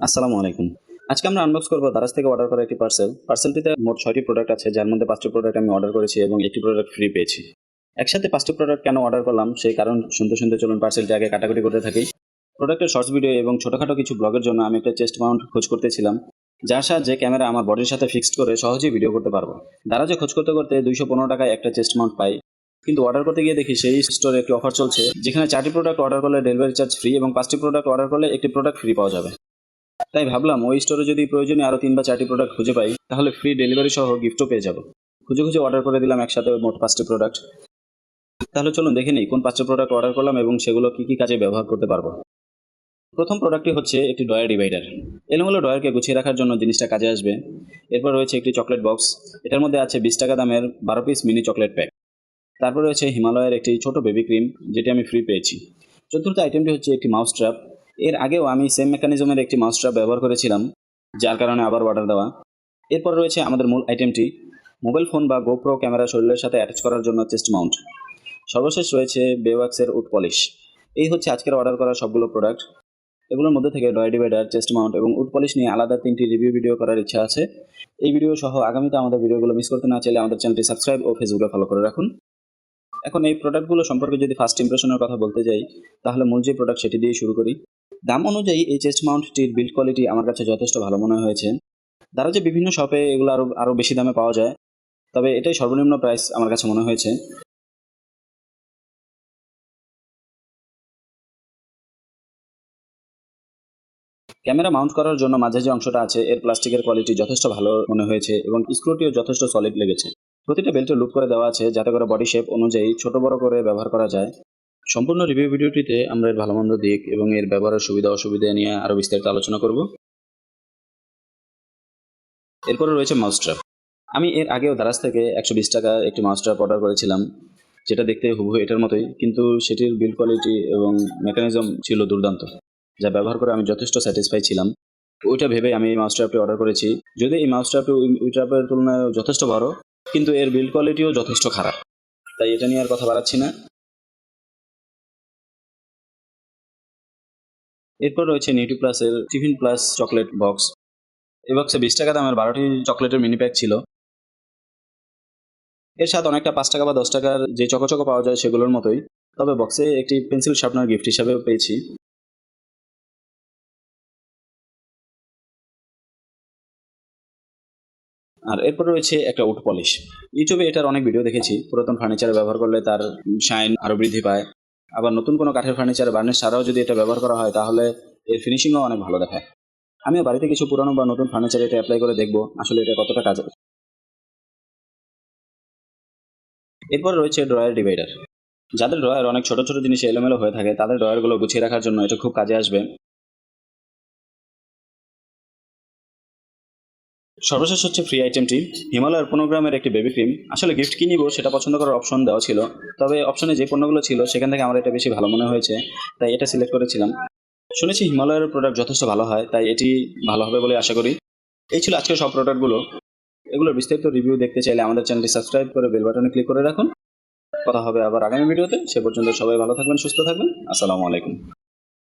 আসসালামু আলাইকুম। আজকে আমরা আনবক্স করব দারাজ থেকে অর্ডার করা একটি পার্সেল পার্সেলটিতে মোট ছয়টি প্রোডাক্ট আছে, যার মধ্যে পাঁচটি প্রোডাক্ট আমি অর্ডার করেছি এবং একটি প্রোডাক্ট ফ্রি পেয়েছি। একসাথে পাঁচটি প্রোডাক্ট কেন অর্ডার করলাম, সেই কারণ শুনতে শুনতে চলুন পার্সেলটি আগে কাটাকুটি করতে থাকি। প্রোডাক্টের শর্টস ভিডিও এবং ছোটোখাটো কিছু ব্লগের জন্য আমি একটা চেস্ট মাউন্ট খোঁজ করতেছিলাম, যার সাহায্যে ক্যামেরা আমার বডির সাথে ফিক্সড করে সহজেই ভিডিও করতে পারব। দারাজে খোঁজ করতে করতে দুইশো পনেরো টাকায় একটা চেস্ট মাউন্ট পাই। কিন্তু অর্ডার করতে গিয়ে দেখি সেই স্টোরে একটি অফার চলছে, যেখানে চারটি প্রোডাক্ট অর্ডার করলে ডেলিভারি চার্জ ফ্রি এবং পাঁচটি প্রোডাক্ট অর্ডার করলে একটি প্রোডাক্ট ফ্রি পাওয়া যাবে। তাই ভাবলাম ওই স্টোরে যদি প্রয়োজনে আরও তিন বা চারটি প্রোডাক্ট খুঁজে পাই, তাহলে ফ্রি ডেলিভারি সহ গিফটও পেয়ে যাব। খুঁজে খুঁজে অর্ডার করে দিলাম একসাথে মোট পাঁচটি প্রোডাক্ট তাহলে চলুন দেখে নিই কোন পাঁচটি প্রোডাক্ট অর্ডার করলাম এবং সেগুলো কী কী কাজে ব্যবহার করতে পারব। প্রথম প্রোডাক্টটি হচ্ছে একটি ডয়ার ডিভাইডার এলোমেলো ডয়ারকে গুছিয়ে রাখার জন্য জিনিসটা কাজে আসবে। এরপর রয়েছে একটি চকলেট বক্স এটার মধ্যে আছে বিশ টাকা দামের বারো পিস মিনি চকলেট প্যাক তারপর রয়েছে হিমালয়ের একটি ছোট বেবি ক্রিম যেটি আমি ফ্রি পেয়েছি। চতুর্থ আইটেমটি হচ্ছে একটি মাউস ট্র্যাপ এর আগেও আমি সেম মেকানিজমের একটি মাউস ট্র্যাপ ব্যবহার করেছিলাম, যার কারণে আবার অর্ডার দেওয়া। এরপর রয়েছে আমাদের মূল আইটেমটি মোবাইল ফোন বা গোপ্রো ক্যামেরা শরীরের সাথে অ্যাটাচ করার জন্য চেস্ট মাউন্ট সর্বশেষ রয়েছে বেওয়াক্সের উড পলিশ এই হচ্ছে আজকের অর্ডার করা সবগুলো প্রোডাক্ট এগুলোর মধ্যে থেকে ডয় ডিভাইডার চেস্ট মাউন্ট এবং উড পলিশ নিয়ে আলাদা তিনটি রিভিউ ভিডিও করার ইচ্ছা আছে। এই ভিডিও সহ আগামীতে আমাদের ভিডিওগুলো মিস করতে না চাইলে আমাদের চ্যানেলটি সাবস্ক্রাইব ও ফেসবুকে ফলো করে রাখুন। এখন এই প্রোডাক্টগুলো সম্পর্কে যদি ফার্স্ট ইমপ্রেশনের কথা বলতে যাই, তাহলে মূল যে প্রোডাক্ট সেটি দিয়ে শুরু করি। দাম অনুযায়ী এই চেস্ট মাউন্টটির বিল্ড কোয়ালিটি আমার কাছে যথেষ্ট ভালো মনে হয়েছে। তারা যে বিভিন্ন শপে এগুলো আরও আরও বেশি দামে পাওয়া যায়, তবে এটাই সর্বনিম্ন প্রাইস আমার কাছে মনে হয়েছে। ক্যামেরা মাউন্ট করার জন্য মাঝে যে অংশটা আছে, এর প্লাস্টিকের কোয়ালিটি যথেষ্ট ভালো মনে হয়েছে এবং স্ক্রুটিও যথেষ্ট সলিড লেগেছে। প্রতিটা বেল্টে লুপ করে দেওয়া আছে, যাতে করে বডি শেপ অনুযায়ী ছোট বড় করে ব্যবহার করা যায়। সম্পূর্ণ রিভিউ ভিডিওটিতে আমরা এর ভালো মন্দ দিক এবং এর ব্যবহারের সুবিধা অসুবিধা নিয়ে আরও বিস্তারিত আলোচনা করব। এরপরে রয়েছে মাউসট্র্যাপ আমি এর আগেও দারাজ থেকে একশো বিশ টাকা একটি মাউসট্র্যাপ অর্ডার করেছিলাম, যেটা দেখতে হুবহু এটার মতোই, কিন্তু সেটির বিল্ড কোয়ালিটি এবং মেকানিজম ছিল দুর্দান্ত, যা ব্যবহার করে আমি যথেষ্ট স্যাটিসফাই ছিলাম। ওইটা ভেবে আমি এই মাউসট্র্যাপটি অর্ডার করেছি। যদি এই মাউসট্র্যাপটি ওই ট্র্যাপের তুলনায় যথেষ্ট বড় কিন্তু এর বিল্ড কোয়ালিটিও যথেষ্ট খারাপ। তাই এটা নিয়ে আর কথা বাড়াচ্ছি না। এরপর রয়েছে নিউটি প্লাসের টিফিন প্লাস চকলেট বক্স এই বক্সে বিশ টাকা দামের বারোটি চকলেটের মিনি প্যাক ছিল। এর সাথে অনেকটা পাঁচ টাকা বা দশ টাকার যে চকোচকো পাওয়া যায় সেগুলোর মতোই। তবে বক্সে একটি পেন্সিল শার্পনার গিফট হিসাবেও পেয়েছি। আর এরপর রয়েছে একটা উড পলিশ ইউটিউবে এটার অনেক ভিডিও দেখেছি। পুরাতন ফার্নিচার ব্যবহার করলে তার শাইন আরও বৃদ্ধি পায়। আবার নতুন কোনো কাঠের ফার্নিচার বার্নিশ ছাড়াও যদি এটা ব্যবহার করা হয়, তাহলে এর ফিনিশিংও অনেক ভালো দেখায়। আমিও বাড়িতে কিছু পুরানো বা নতুন ফার্নিচার এটা অ্যাপ্লাই করে দেখব, আসলে এটা কতটা কাজে এরপর রয়েছে ড্রয়ার ডিভাইডার যাদের ড্রয়ার অনেক ছোট ছোট জিনিস এলোমেলো হয়ে থাকে, তাদের ড্রয়ারগুলো গুছিয়ে রাখার জন্য এটা খুব কাজে আসবে। সর্বশেষ হচ্ছে ফ্রি আইটেমটি হিমালয়ের পনেরো একটি বেবি ক্রিম আসলে গিফট কি নিব সেটা পছন্দ করার অপশন দেওয়া ছিল। তবে অপশনে যে পণ্যগুলো ছিল, সেখান থেকে আমার এটা বেশি ভালো মনে হয়েছে। তাই এটা সিলেক্ট করেছিলাম। শুনেছি হিমালয়ের প্রোডাক্ট যথেষ্ট ভালো হয়, তাই এটি ভালো হবে বলে আশা করি। এই ছিল আজকের সব প্রোডাক্টগুলো এগুলোর বিস্তারিত রিভিউ দেখতে চাইলে আমাদের চ্যানেলটি সাবস্ক্রাইব করে বেল বাটনে ক্লিক করে রাখুন। কথা হবে আবার আগামী ভিডিওতে সে পর্যন্ত সবাই ভালো থাকবেন, সুস্থ থাকবেন। আসসালামু আলাইকুম।